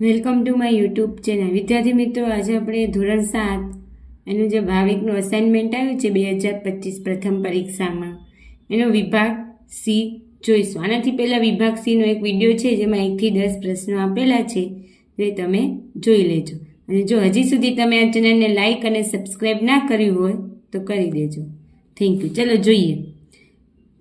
Welcome to my YouTube channel. વિદ્યાર્થી મિત્રો, આજે આપણે ધોરણ સાત એનું જે ભાવિકનું અસાઇનમેન્ટ આવ્યું છે બે હજાર પચીસ પ્રથમ પરીક્ષામાં. એનો વિભાગ સી જોઈશું. આનાથી પહેલાં વિભાગ સીનો એક વીડિયો છે, જેમાં એકથી દસ પ્રશ્નો આપેલા છે જે તમે જોઈ લેજો. અને જો હજી સુધી તમે આ ચેનલને લાઇક અને સબસ્ક્રાઈબ ના કર્યું હોય, તો કરી દેજો. Thank you. ચલો, જોઈએ.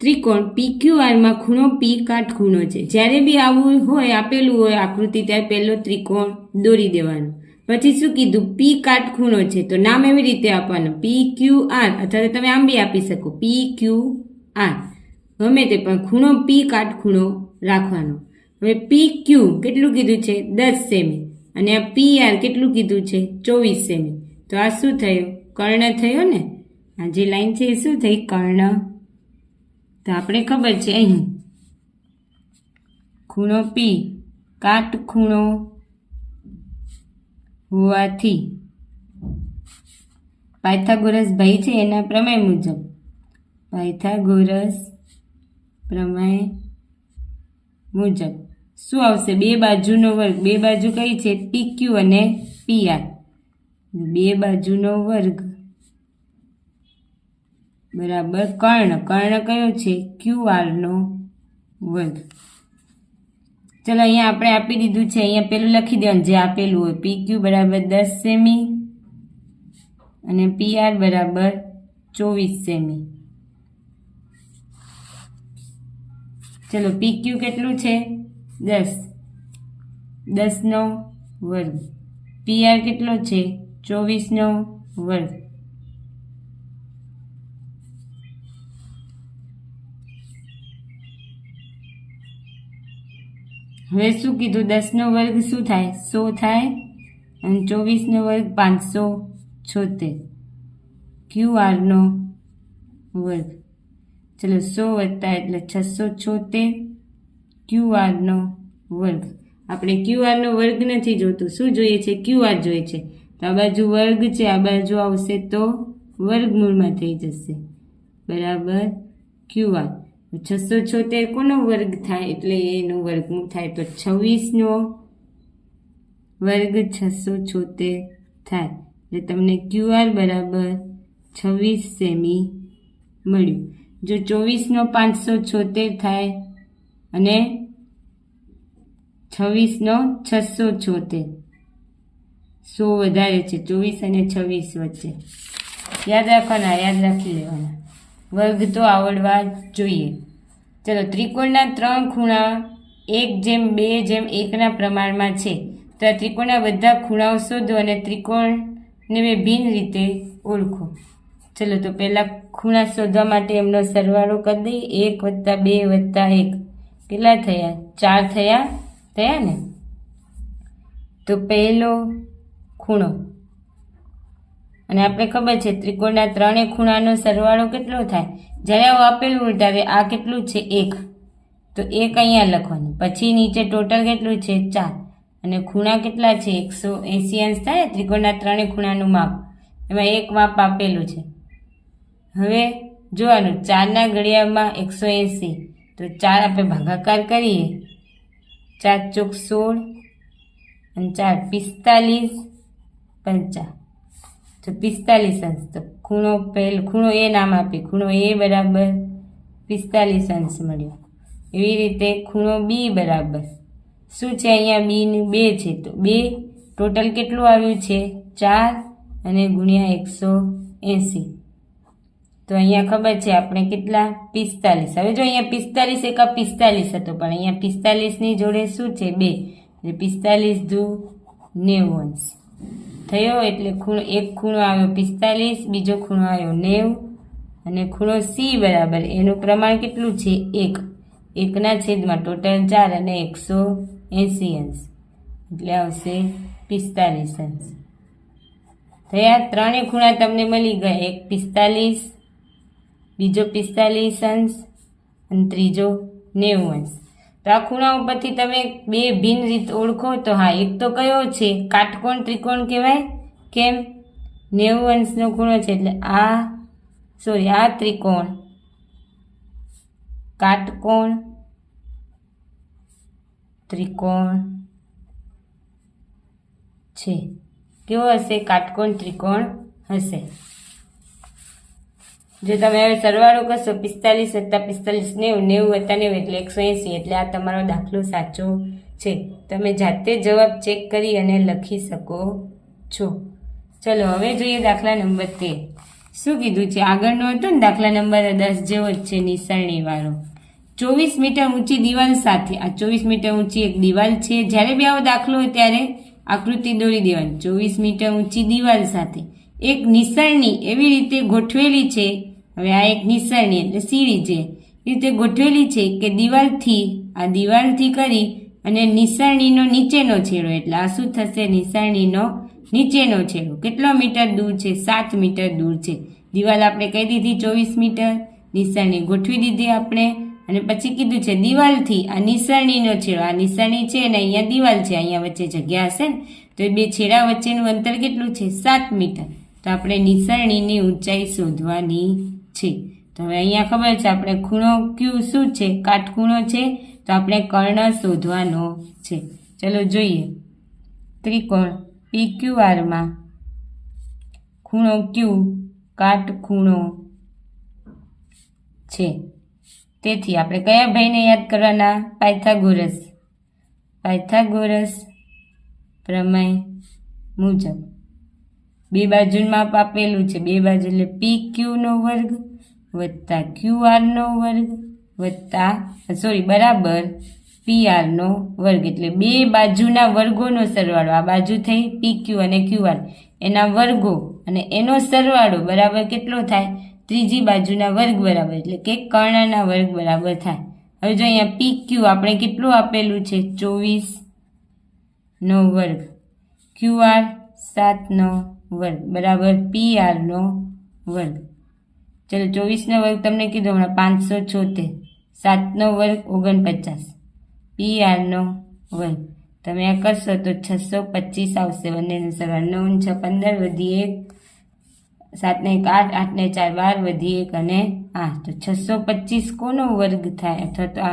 ત્રિકોણ PQR ખૂણો પી કાટખૂણો છે. જ્યારે બી આવું હોય, આપેલું હોય, આકૃતિ ત્યારે પહેલો ત્રિકોણ દોરી દેવાનો. પછી શું કીધું? પી કાટખૂણો છે. તો નામ એવી રીતે આપવાનું. P Q R. અથવા તમે આમ બી આપી શકો. P Q R. ગમે તે પણ ખૂણો પી કાટખૂણો રાખવાનો. હવે પી ક્યુ કેટલું કીધું છે? દસ સેમી. અને આ પી આર કેટલું કીધું છે? ચોવીસ સેમી. તો આ શું થયું? કર્ણ થયો ને? આ જે લાઈન છે એ શું થઈ? કર્ણ તો આપણે ખબર છે અહીં. ખૂણો પી કાટ ખૂણો હોવાથી પાયથાગોરસ ભાઈ છે એના પ્રમેય મુજબ. પાયથાગોરસ પ્રમેય મુજબ. શું આવશે? બે બાજુનો વર્ગ. બે બાજુ કઈ છે? પી ક્યુ અને પી આર બે બાજુનો વર્ગ બરાબર. કર્ણ. કર્ણ કયો છે? ક્યુ આરનો વર્ગ. ચલો, અહીંયા આપણે આપી દીધું છે. અહીંયા પેલું લખી દેવાનું, જે આપેલું હોય. પી ક્યુ બરાબર દસ સેમી અને પી આર બરાબર ચોવીસ સેમી. ચલો પી ક્યુ કેટલું છે? દસ. દસનો વર્ગ. પી આર કેટલો છે? ચોવીસનો વર્ગ. હવે શું કીધું? દસનો વર્ગ શું થાય? સો થાય? અને ચોવીસનો વર્ગ પાંચસો છોતેર. ક્યુ આરનો વર્ગ? ચલો સો વધતા એટલે છસો છોતેર. ક્યુ આરનો વર્ગ? આપણે ક્યુ આરનો વર્ગ નથી જોતું. શું જોઈએ છે? ક્યુ આર જોઈએ છે. તો આ બાજુ વર્ગ છે, આ બાજુ આવશે તો વર્ગમૂળમાં થઈ જશે. બરાબર? Q R. છસો છોતેર કોનો વર્ગ થાય એટલે એનું વર્ગમૂળ થાય તો છવ્વીસનો વર્ગ છસો છોતેર થાય. એટલે તમને ક્યુઆર બરાબર છવ્વીસ સેમી મળ્યું. જો ચોવીસનો પાંચસો છોતેર થાય અને છવ્વીસનો છસો છોતેર. સો વધારે છે, ચોવીસ અને છવ્વીસ વચ્ચે. યાદ રાખવાના, યાદ રાખી લેવાના. વર્ગ તો આવડવા જોઈએ. ચલો ત્રિકોણના ત્રણ ખૂણા એક જેમ બે જેમ એકના પ્રમાણમાં છે. તો આ ત્રિકોણના બધા ખૂણાઓ શોધો અને ત્રિકોણને બે ભિન્ન રીતે ઓળખો. ચલો તો પહેલાં ખૂણા શોધવા માટે એમનો સરવાળો કરી દઈએ. એક વત્તા બે વત્તા એક. કેટલા થયા? ચાર થયા? થયા ને? તો પહેલો ખૂણો. અને આપણે ખબર છે, ત્રિકોણના ત્રણેય ખૂણાનો સરવાળો કેટલો થાય? જ્યારે આવું આપેલું ત્યારે આ કેટલું છે? એક. તો એક અહીંયા લખવાનું. પછી નીચે ટોટલ કેટલું છે? ચાર. અને ખૂણા કેટલા છે? એકસો એંસી અંશ થાય, ત્રિકોણના ત્રણેય ખૂણાનું માપ. એમાં એક માપ આપેલું છે. હવે જોવાનું, ચારના ઘડિયાળમાં એકસો એંસી. તો ચાર આપણે ભાગાકાર કરીએ. ચાર ચોક સોળ અને ચાર પિસ્તાલીસ પંચા. તો પિસ્તાલીસ અંશ. તો ખૂણો પહેલ, ખૂણો એ નામ આપી, ખૂણો એ બરાબર પિસ્તાલીસ અંશ મળ્યો. એવી રીતે ખૂણો બી બરાબર. શું છે અહીંયા બીનું બે છે તો બે ટોટલ કેટલું આવ્યું છે? ચાર અને ગુણ્યા એકસો એંસી તો અહીંયા ખબર છે આપણે કેટલા? પિસ્તાલીસ. હવે જો અહીંયા પિસ્તાલીસ એકા પિસ્તાલીસ હતો, પણ અહીંયા પિસ્તાલીસની જોડે શું છે? બે. એટલે પિસ્તાલીસ ધુ નેવું અંશ. થયો એટલે ખૂણો એક ખૂણો આવ્યો પિસ્તાલીસ, બીજો ખૂણો આવ્યો નેવ અને ખૂણો સી બરાબર. એનું પ્રમાણ કેટલું છે? એક. એકના છેદમાં ટોટલ ચાર અને એકસો એંસી અંશ. એટલે આવશે પિસ્તાલીસ અંશ. થયા? ત્રણેય ખૂણા તમને મળી ગયા. એક પિસ્તાલીસ, બીજો પિસ્તાલીસ અંશ અને ત્રીજો નેવું અંશ. તો આ ખૂણા ઉપરથી તમે બે ભિન્ન રીત ઓળખો તો હા, એક તો કયો છે? કાટકોણ ત્રિકોણ કહેવાય? કેમ? નેવું અંશનો ખૂણો છે એટલે આ સોરી આ ત્રિકોણ. કાટકોણ ત્રિકોણ છે. કેવો હશે? કાટકોણ ત્રિકોણ હશે. જો તમે હવે સરવાળો કરશો, પિસ્તાલીસ વત્તા પિસ્તાલીસ નેવું નેવું વત્તા નેવું એટલે એકસો એંસી, એટલે આ તમારો દાખલો સાચો છે. તમે જાતે જવાબ ચેક કરી અને લખી શકો છો. ચલો, હવે જોઈએ દાખલા નંબર તેર. શું કીધું છે? આગળનો હતો ને દાખલા નંબર દસ જેવો જ છે નિસરણીવાળો ચોવીસ મીટર ઊંચી દિવાલ સાથે, આ ચોવીસ મીટર ઊંચી એક દિવાલ છે. જ્યારે બી આવો દાખલો હોય ત્યારે આકૃતિ દોરી દેવાની. ચોવીસ મીટર ઊંચી દિવાલ સાથે. એક નિસરણી એવી રીતે ગોઠવેલી છે હવે આ એક નિસરણી એટલે સીડી છે. એ રીતે ગોઠવેલી છે કે દિવાલથી, આ દિવાલથી કરી અને નિસરણીનો નીચેનો છેડો, એટલે આ શું થશે? નિસરણીનો નીચેનો છેડો. કેટલો મીટર દૂર છે? સાત મીટર દૂર છે. દિવાલ આપણે કહી દીધી ચોવીસ મીટર. નિસરણી ગોઠવી દીધી આપણે. અને પછી કીધું છે દિવાલથી આ નિસરણીનો છેડો. આ નિસરણી છે અને અહીંયા દિવાલ છે. અહીંયા વચ્ચે જગ્યા હશે ને? તો એ બે છેડા વચ્ચેનું અંતર કેટલું છે? સાત મીટર. તો આપણે નિસરણીની ઊંચાઈ શોધવાની છે. તો હવે અહીંયા ખબર છે આપણે ખૂણો ક્યુ શું છે? કાટખૂણો છે? તો આપણે કર્ણ શોધવાનો છે. ચલો જોઈએ. ત્રિકોણ પી ક્યુ આરમાં ખૂણો ક્યુ કાટખૂણો છે. તેથી આપણે કયા ભાઈને યાદ કરવાના? પાયથાગોરસ. પાયથાગોરસ પ્રમેય મુજબ. બે બાજુમાં આપેલું છે. બે બાજુ એટલે પી ક્યુનો વર્ગ વત્તા ક્યુ આરનો વર્ગ વત્તા સોરી બરાબર પી આરનો વર્ગ. એટલે બે બાજુના વર્ગોનો સરવાળો. આ બાજુ થઈ પી ક્યુ અને ક્યુ આર એના વર્ગો અને એનો સરવાળો બરાબર કેટલો થાય? ત્રીજી બાજુના વર્ગ બરાબર. એટલે કે કર્ણના વર્ગ બરાબર થાય. હવે જો અહીંયા પી ક્યુ આપણે કેટલું આપેલું છે? ચોવીસ નો વર્ગ. ક્યુ આર સાતનો વર્ગ બરાબર. પી આરનો વર્ગ ચલો, ચોવીસનો વર્ગ તમને કીધું હમણાં. પાંચસો છોતેર. સાતનો વર્ગ ઓગણપચાસ. પી આરનો વર્ગ તમે આ કરશો તો છસો પચીસ આવશે. બંનેનો સવાર નવ છ પંદર વધી એક. સાતને એક આઠ. આઠને ચાર બાર વધી એક અને આઠ. તો છસો પચીસ કોનો વર્ગ થાય? અથવા તો આ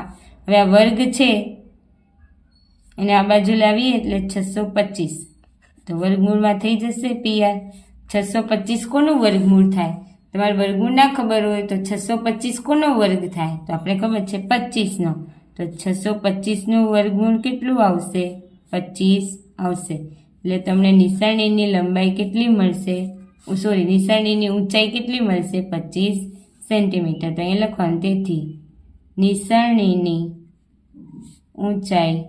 હવે આ વર્ગ છે. અને આ બાજુ લાવીએ એટલે છસો પચીસ. તો વર્ગમૂળમાં થઈ જશે પીઆર. છસો પચીસ કોનું વર્ગમૂળ થાય? તમારે વર્ગમૂળ ના ખબર હોય તો છસો પચીસ કોનો વર્ગ થાય? તો આપણે ખબર છે પચીસનો. તો છસો પચીસનું વર્ગમૂળ કેટલું આવશે? પચીસ આવશે. એટલે તમને નિશાનીની લંબાઈ કેટલી મળશે? સોરી નિશાનીની ઊંચાઈ કેટલી મળશે? પચીસ સેન્ટીમીટર. તો અહીંયા લખવાનું તેથી. નિશાનીની ઊંચાઈ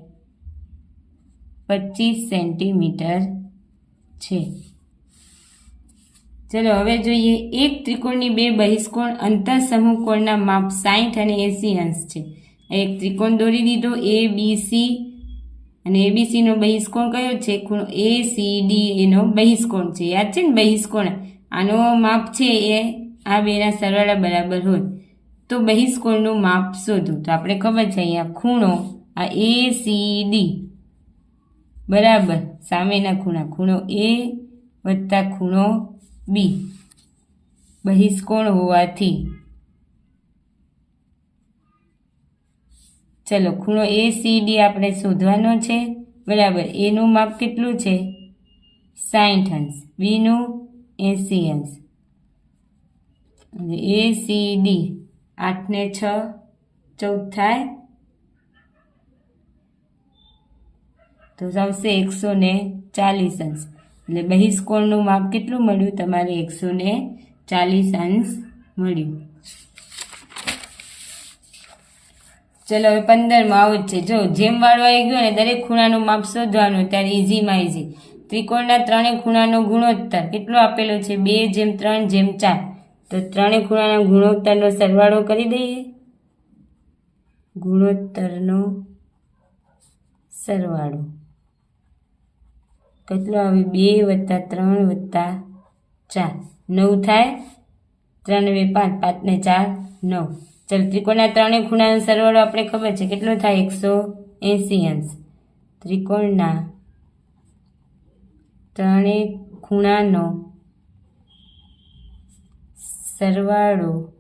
પચીસ સેન્ટીમીટર છે. ચલો, હવે જોઈએ એક ત્રિકોણની બે બહિષ્કોણ અંતર સમૂહ કોણના માપ સાઠ અને એંસી અંશ છે. એક ત્રિકોણ દોરી દીધો એ, બી, સી અને એબીસીનો બહિષ્કોણ કયો છે? ખૂણો એ, સી, ડી એનો બહિષ્કોણ છે. યાદ છે ને બહિષ્કોણ? આનો માપ છે એ, આ બેના સરવાળા બરાબર હોય. તો બહિષ્કોણનું માપ શોધો. તો આપણે ખબર છે અહીંયા ખૂણો આ એ, સી, ડી બરાબર. સામેના ખૂણા. ખૂણો એ વત્તા ખૂણો બી. બહિષ્કોણ હોવાથી. ચલો, ખૂણો એ, સી, ડી આપણે શોધવાનો છે. બરાબર. એનું માપ કેટલું છે? સાઠ અંશ. બીનું એંસી અંશ. A, C, D. આઠને છ, ચૌદ થાય તો આવશે એકસો ને ચાલીસ અંશ. એટલે બહિષ્કોણનું માપ કેટલું મળ્યું? તમારે એકસો ને ચાલીસ અંશ મળ્યું. ચલો, હવે પંદરમાં આવું જ છે. જો, જેમ વાળવાઈ ગયો ને, દરેક ખૂણાનું માપ શોધવાનું, ત્યારે ઇઝીમાં ઇઝી ત્રિકોણના ત્રણેય ખૂણાનો ગુણોત્તર કેટલો આપેલો છે? બે જેમ ત્રણ જેમ ચાર. તો ત્રણેય ખૂણાના ગુણોત્તરનો સરવાળો કરી દઈએ. ગુણોત્તરનો સરવાળો. કેટલો આવે? બે વત્તા ત્રણ વત્તા ચાર. નવ થાય? ત્રણ બે પાંચ પાંચ ને ચાર, નવ. ચાલો, ત્રિકોણના ત્રણેય ખૂણાનો સરવાળો આપણે ખબર છે. કેટલો થાય? એકસો એંસી અંશ. ત્રિકોણના ત્રણેય ખૂણાનો સરવાળો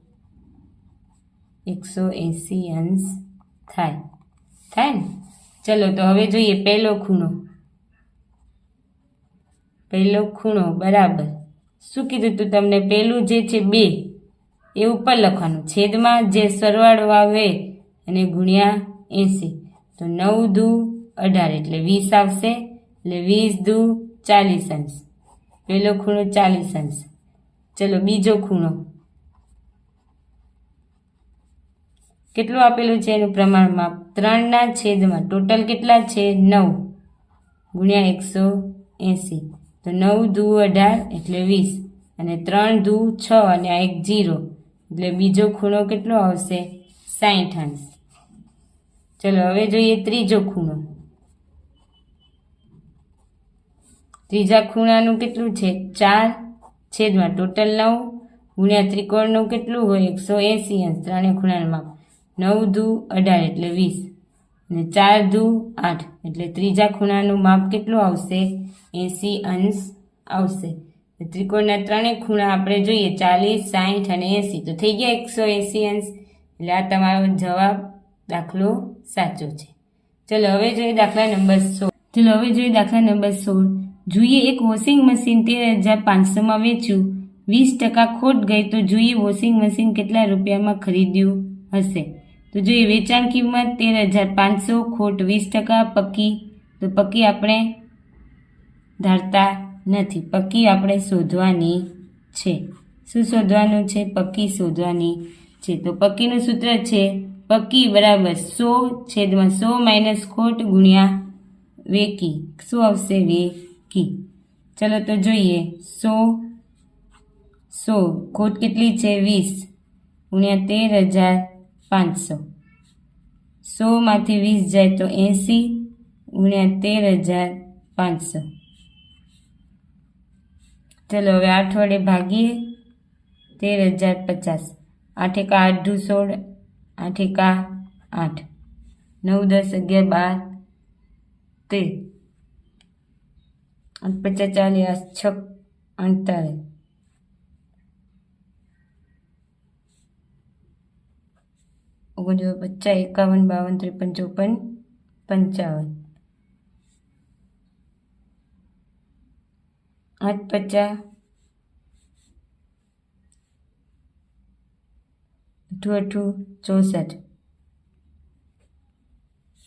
એકસો એંસી અંશ થાય. થાય ને? ચલો, તો હવે જોઈએ પહેલો ખૂણો. પહેલો ખૂણો, બરાબર. શું કીધું તું તમને? પહેલું જે છે બે, એ ઉપર લખવાનું. છેદમાં જે સરવાળો આવે અને ગુણ્યા એંસી. તો નવ દુ અઢાર, એટલે વીસ આવશે, એટલે વીસ દુ ચાલીસ અંશ. પહેલો ખૂણો ચાલીસ અંશ. ચલો, બીજો ખૂણો. કેટલું આપેલું છે એનું પ્રમાણ માપ ત્રણના છેદમાં ટોટલ કેટલા છે? નવ. ગુણ્યા એકસો એંસી. તો નવ દુ અઢાર એટલે વીસ. અને ત્રણ દુ છ અને આ એક જીરો. એટલે બીજો ખૂણો કેટલો આવશે? સાઠ અંશ. ચલો, હવે જોઈએ ત્રીજો ખૂણો. ત્રીજા ખૂણાનું કેટલું છે? ચાર છેદમાં ટોટલ નવ ગુણ્યા ત્રિકોણનું કેટલું હોય? એકસો એંસી અંશ. ત્રણે ખૂણાનું માપ નવ દુ અઢાર એટલે વીસ. અને ચાર દુ આઠ. એટલે ત્રીજા ખૂણાનું માપ કેટલું આવશે? એંસી અંશ આવશે. ત્રિકોણના ત્રણેય ખૂણા આપણે જોઈએ, ચાલીસ સાઠ અને એંસી. તો થઈ ગયા એકસો એંસી અંશ. એટલે આ તમારો જવાબ દાખલો સાચો છે. ચલો, હવે જોઈએ દાખલા નંબર સોળ. ચલો, હવે જોઈએ દાખલા નંબર સોળ. જોઈએ, એક વોશિંગ મશીન તેર હજાર પાંચસોમાં વેચ્યું. વીસ ટકા ખોટ ગઈ તો જોઈએ વોશિંગ મશીન કેટલા રૂપિયામાં ખરીદ્યું હશે? તો જોઈએ વેચાણ કિંમત તેર હજાર પાંચસો ખોટ વીસ ટકા પક્કી તો પક્કી આપણે ધારતા નથી. પક્કી આપણે શોધવાની છે. શું શોધવાનું છે? પક્કી શોધવાની છે. તો પક્કીનું સૂત્ર છે પક્કી બરાબર સો છેદમાં સો માઇનસ ખોટ ગુણ્યા વેકી. શું આવશે? વેકી. ચલો તો જોઈએ. સો સો. ખોટ કેટલી છે? વીસ. ગુણ્યા તેર હજાર પાંચસો. સોમાંથી વીસ જાય તો એંસી, ગુણ્યા તેર હજાર પાંચસો. ચલો હવે આઠ વડે ભાગીએ. તેર હજાર પચાસ. આઠ એકા સોળ, આઠ એકા આઠ. નવ, દસ, અગિયાર, બાર, તેર. પચાસ ચાલીસ, છ, અડતાલીસ. ઓગણજો પચાસ એકાવન બાવન, ત્રેપન, ચોપન, પંચાવન. આઠ, પચાસ. અઠું અઠું ચોસઠ.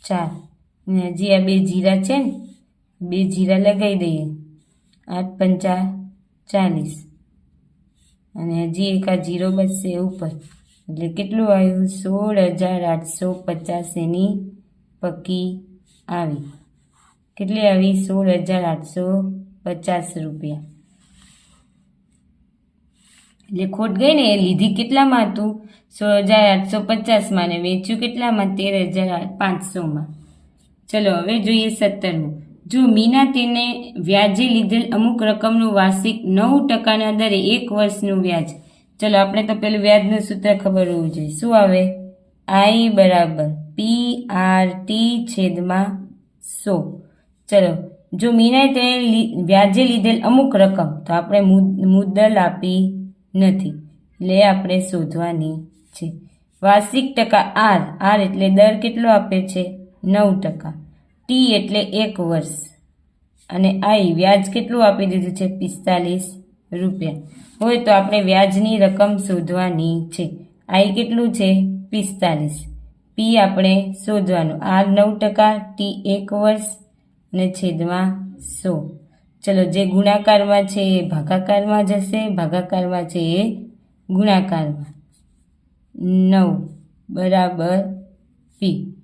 ચાર. ને હજી આ બે જીરા છે ને, બે જીરા લગાવી દઈએ. આઠ, પંચા, ચાલીસ. અને હજી એક આ જીરો બચશે ઉપર. એટલે કેટલું આવ્યું? સોળ હજાર આઠસો પચાસ એની પક્કી આવી. કેટલી આવી? સોળ હજાર આઠસો પચાસ રૂપિયા. એટલે ખોટ ગઈ ને, એ લીધી કેટલામાં હતું? સોળ હજાર આઠસો પચાસમાં ને વેચ્યું કેટલામાં? તેર હજાર પાંચસોમાં. ચલો, હવે જોઈએ સત્તરમું. જો મીના તેને વ્યાજે લીધેલ અમુક રકમનું વાર્ષિક નવ ટકાના દરે એક વર્ષનું વ્યાજ ચલો, આપણે તો પેલું વ્યાજનું સૂત્ર ખબર હોવું જોઈએ. શું આવે? આઈ બરાબર પી આર ટી છેદમાં સો. ચલો, જો મીનાએ તેને વ્યાજે લીધેલ અમુક રકમ, તો આપણે મુદ્દલ આપી નથી. એટલે આપણે શોધવાની છે. વાર્ષિક ટકા આર. આર એટલે દર કેટલો આપે છે? નવ ટકા. ટી એટલે એક વર્ષ. અને આઈ વ્યાજ કેટલું આપી દીધું છે? પિસ્તાલીસ રૂપિયા. હોય તો આપણે વ્યાજની રકમ શોધવાની છે. આઈ કેટલું છે? પિસ્તાલીસ. પી આપણે શોધવાનું. આર નવ ટકા, ટી એક વર્ષ, અને છેદમાં સો. ચલો, જે ગુણાકારમાં છે એ ભાગાકારમાં જશે ભાગાકારમાં છે એ ગુણાકારમાં. નવ બરાબર પી.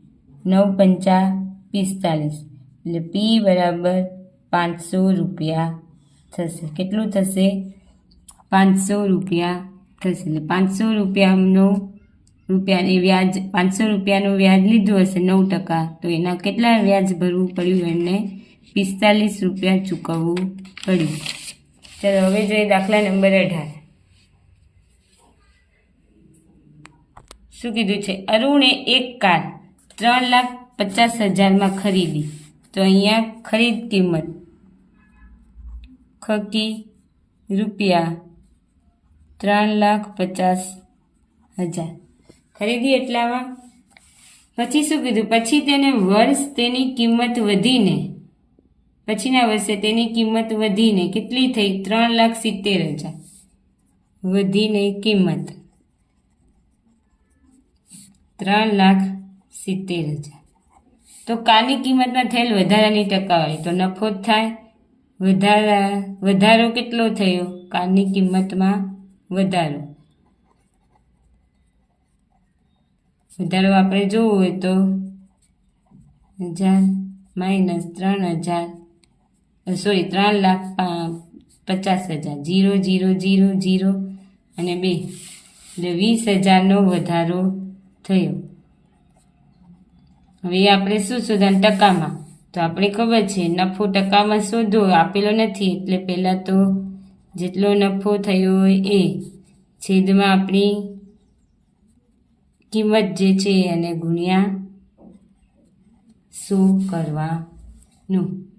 નવ પંચા પિસ્તાલીસ. એટલે પી બરાબર પાંચસો રૂપિયા થશે. કેટલું થશે? પાંચસો રૂપિયા થશે એટલે પાંચસો રૂપિયાનો રૂપિયાની વ્યાજ, પાંચસો રૂપિયાનું વ્યાજ લીધું હશે નવ ટકા, તો એના કેટલા વ્યાજ ભરવું પડ્યું એમને? પિસ્તાલીસ રૂપિયા ચૂકવવું પડ્યું. ચાલો, હવે જોઈએ દાખલા નંબર અઢાર. શું કીધું છે? અરુણે એક કાર ત્રણ લાખ પચાસ હજારમાં ખરીદી. તો અહીંયા ખરીદ કિંમત. ખકી રૂપિયા ત્રણ લાખ પચાસ હજાર. ખરીદી એટલામાં? પછી શું કીધું? પછી તેને વર્ષ તેની કિંમત વધીને, પછીના વર્ષે તેની કિંમત વધીને કેટલી થઈ? ત્રણ લાખ સિત્તેર હજાર. વધીને કિંમત. ત્રણ લાખ સિત્તેર હજાર. તો કાલની કિંમતમાં થયેલ વધારાની ટકાવારી તો નફો જ થાય. વધારા, વધારો કેટલો થયો કારની કિંમતમાં? વધારો. વધારો આપણે જોવું હોય તો હજાર માઇનસ ત્રણ હજાર સોરી ત્રણ લાખ પચાસ હજાર. જીરો જીરો જીરો જીરો અને બે. એટલે વીસ હજારનો વધારો થયો. હવે આપણે શું શોધાને ટકામાં. તો આપણે ખબર છે, નફો ટકામાં શોધો, આપેલો નથી. એટલે પહેલાં તો જેટલો નફો થયો હોય એ છેદમાં આપણી કિંમત જે છે એને ગુણ્યા શું કરવાનું?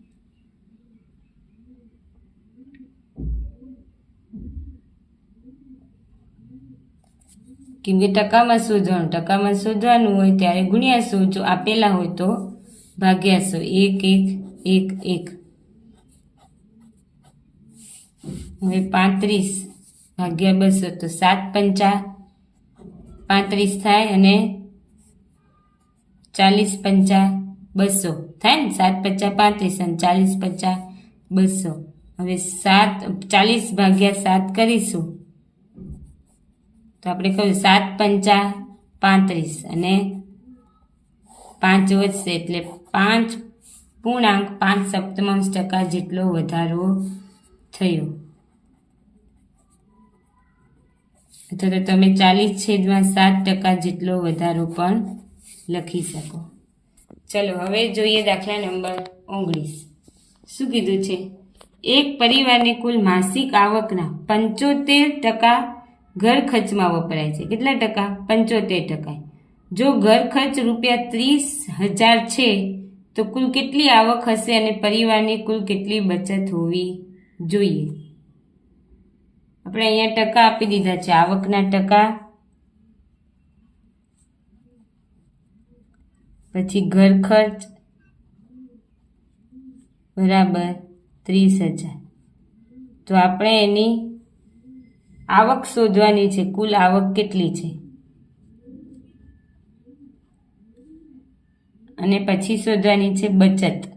કેમ કે ટકામાં શોધવાનું ટકામાં શોધવાનું હોય ત્યારે ગુણ્યા સો જો આપેલા હોય તો ભાગ્યા સો. એક એક એક એક. હવે પાંત્રીસ ભાગ્યા બસો તો સાત પંચા. પાંત્રીસ થાય અને ચાલીસ પંચા બસો થાય ને? સાત પચાસ પાંત્રીસ અને ચાલીસ પચાસ બસો હવે સાત, ચાલીસ ભાગ્યા સાત કરીશું. તો આપણે કહ્યું સાત પંચા પાંત્રીસ અને પાંચ વધશે એટલે પાંચ પૂર્ણાંક પાંચ સપ્તમાંશ ટકા જેટલો વધારો થયો. અથવા તો તમે ચાલીસ છેદમાં સાત ટકા જેટલો વધારો પણ લખી શકો. ચલો, હવે જોઈએ દાખલા નંબર ઓગણીસ. શું કીધું છે? એક પરિવારની કુલ માસિક આવકના પંચોતેર ટકા ઘર ખર્ચમાં વપરાય છે. કેટલા ટકા? પંચોતેર ટકા. જો ઘર ખર્ચ રૂપિયા ત્રીસ હજાર છે, તો કુલ કેટલી આવક હશે અને પરિવારની કુલ કેટલી બચત હોવી જોઈએ? આપણે અહીંયા ટકા આપી દીધા છે. આવકના ટકા. પછી ઘર ખર્ચ. બરાબર. ત્રીસ હજાર. તો આપણે એની આવક શોધવાની છે. કુલ આવક કેટલી છે? અને પછી શોધવાની છે બચત.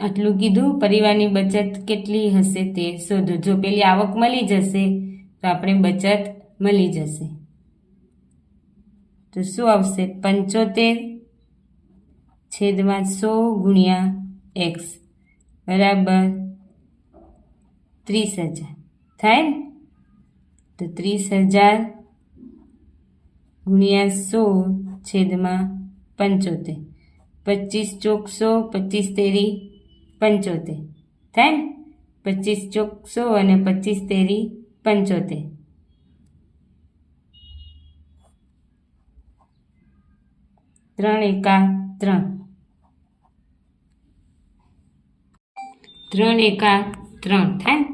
આટલું કીધું, પરિવારની બચત કેટલી હશે તે શોધો. જો પેલી આવક મળી જશે, તો આપણે બચત મળી જશે. તો શું આવશે? પંચોતેર છેદમાં સો ગુણ્યા એક્સ બરાબર ત્રીસ હજાર. થાય ને? તો ત્રીસ હજાર ગુણ્યા સો છેદમાં પંચોતેર. પચીસ ચોકસો, પચીસ તેરી પંચોતેર. થાય ને? પચીસ ચોકસો અને પચીસ તેરી પંચોતેર. ત્રણ એકા ત્રણ. ત્રણ એકા ત્રણ. થાય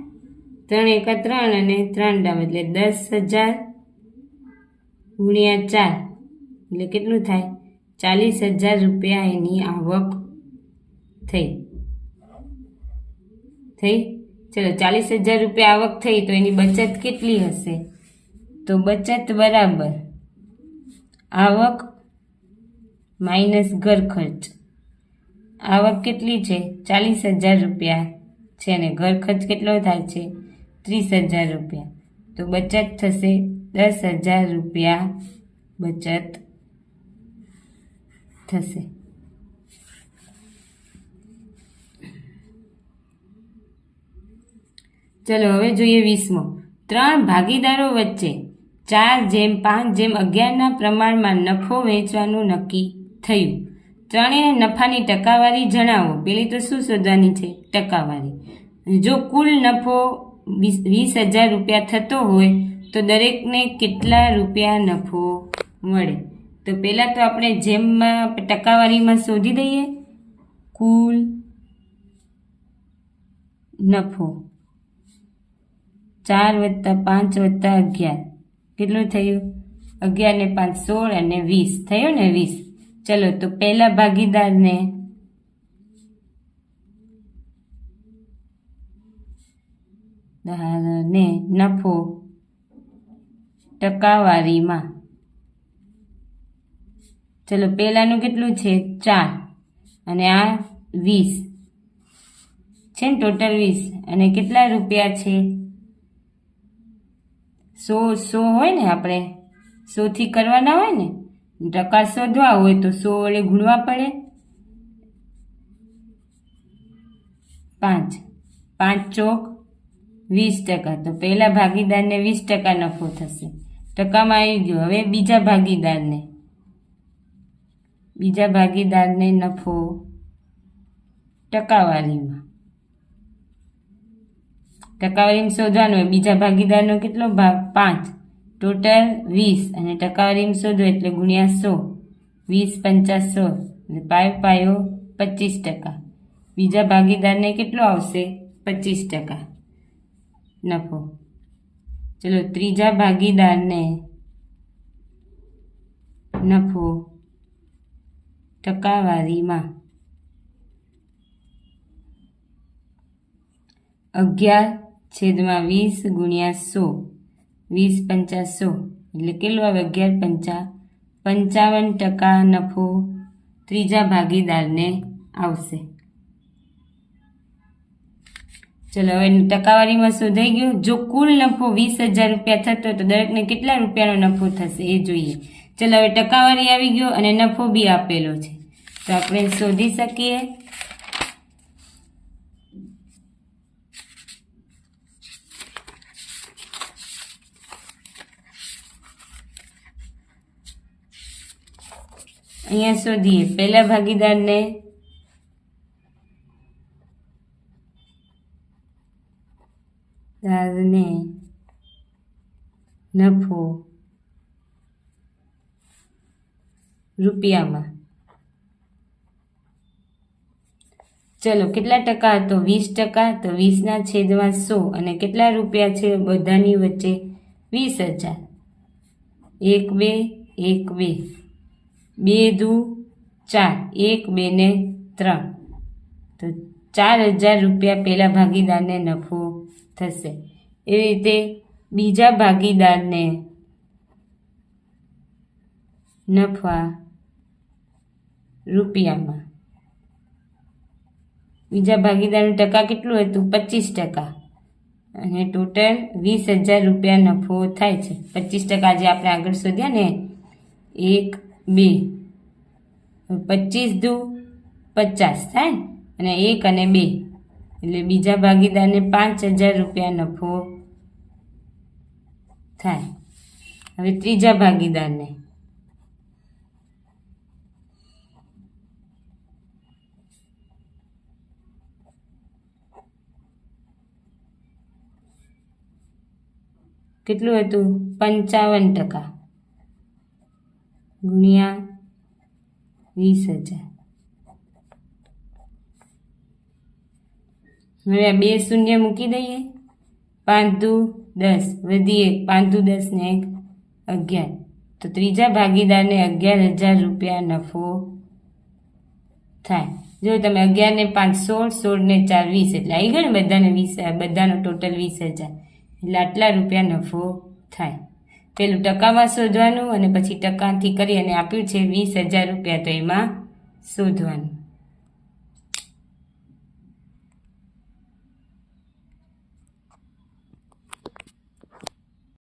ત્રણ એકા ત્રણ અને ત્રણ ડામ એટલે દસ હજાર ગુણ્યા ચાર. એટલે કેટલું થાય? ચાલીસ હજાર રૂપિયા એની આવક થઈ. થઈ? ચલો, ચાલીસ હજાર રૂપિયા આવક થઈ તો એની બચત કેટલી હશે? તો બચત બરાબર. આવક માઇનસ ઘર ખર્ચ. આવક કેટલી છે? ચાલીસ હજાર રૂપિયા છે અને ઘર ખર્ચ કેટલો થાય છે? ત્રીસ હજાર રૂપિયા. તો બચત થશે દસ હજાર રૂપિયા બચત થશે. ચલો હવે જોઈએ વીસમો. ત્રણ ભાગીદારો વચ્ચે ચાર જેમ પાંચ જેમ અગિયારના પ્રમાણમાં નફો વેચવાનું નક્કી થયું. ત્રણેય નફાની ટકાવારી જણાવો. પેલી તો શું શોધવાની છે? ટકાવારી. જો કુલ નફો વીસ વીસ હજાર રૂપિયા થતો હોય તો દરેકને કેટલા રૂપિયા નફો મળે? તો પહેલાં તો આપણે જેમમાં ટકાવારીમાં શોધી દઈએ. કુલ નફો. ચાર વત્તા પાંચ વત્તા અગિયાર. કેટલું થયું? અગિયાર ને પાંચ સોળ અને વીસ. થયો ને વીસ? ચલો તો પહેલા ભાગીદારને ને નફો ટકાવારીમાં. ચલો પહેલાનું કેટલું છે? ચાર. અને આ વીસ. છે ને ટોટલ વીસ. અને કેટલા રૂપિયા છે? સો સો હોય ને આપણે? સોથી કરવાના હોય ને? ટકા શોધવા હોય તો સો વડે ગુણવા પડે. પાંચ. પાંચ ચોક વીસ ટકા. તો પહેલા ભાગીદારને વીસ ટકા નફો થશે. ટકામાં આવી ગયો. હવે બીજા ભાગીદારને. બીજા ભાગીદારને નફો ટકાવારીમાં. ટકાવારીમાં શોધવાનું હોય. બીજા ભાગીદારનો કેટલો ભાગ? પાંચ. ટોટલ વીસ. અને ટકાવારીમાં શોધો એટલે ગુણ્યા સો. વીસ પંચાસ સો. એટલે પાયો પાયો પચીસ ટકા. બીજા ભાગીદારને કેટલો આવશે? પચીસ ટકા. નફો. ચલો, ત્રીજા ભાગીદારને નફો ટકાવારીમાં અગિયાર છેદમાં વીસ ગુણ્યા સો. વીસ પંચા સો. એટલે કેટલું આવે? અગિયાર પંચા. પંચાવન ટકા નફો ત્રીજા ભાગીદારને આવશે. ચલો, હવે ટકાવારીમાં શોધાઈ ગયું? જો કુલ નફો વીસ હજાર રૂપિયા થતો તો દરેકને કેટલા રૂપિયાનો નફો થશે એ જોઈએ. ચલો, હવે ટકાવારી આવી ગયો અને નફો બી આપેલો છે. તો આપણે શોધી શકીએ. અહીંયા શોધીએ પહેલા ભાગીદારને દારને નફો રૂપિયામાં. ચલો, કેટલા ટકા હતો? વીસ ટકા? તો વીસના છેદમાં સો. અને કેટલા રૂપિયા છે બધાની વચ્ચે? વીસ હજાર. એક બે એક બે. બે દુ ચાર. એક, બે ને ત્રણ. તો ચાર હજાર રૂપિયા પહેલા ભાગીદારને નફો થશે. એ રીતે બીજા ભાગીદારને નફા રૂપિયામાં. બીજા ભાગીદારનું ટકા કેટલું હતું? પચીસ ટકા. અને ટોટલ વીસ હજાર રૂપિયા નફો થાય છે. પચીસ ટકા જે આપણે આગળ શોધ્યા ને. એક બે. પચીસ દુ પચાસ, થાય? અને એક અને બે. એટલે બીજા ભાગીદારને પાંચ હજાર રૂપિયા નફો થાય. હવે ત્રીજા ભાગીદારને. કેટલું હતું? પંચાવન ટકા. ગુણ્યા વીસ હજાર. હવે આ બે શૂન્ય મૂકી દઈએ. પાંચ દુ દસ. વધી એક. પાંચ દુ દસ ને એક અગિયાર. તો ત્રીજા ભાગીદારને અગિયાર હજાર રૂપિયા નફો થાય. જો તમે અગિયારને પાંચ, સોળ સોળને ચાર, વીસ એટલે આવી ગયો ને બધાને વીસ બધાનો ટોટલ વીસ હજાર. એટલે આટલા રૂપિયા નફો થાય. પેલું ટકામાં શોધવાનું અને પછી ટકાથી કરી અને આપ્યું છે વીસ હજાર રૂપિયા. તો એમાં શોધવાનું.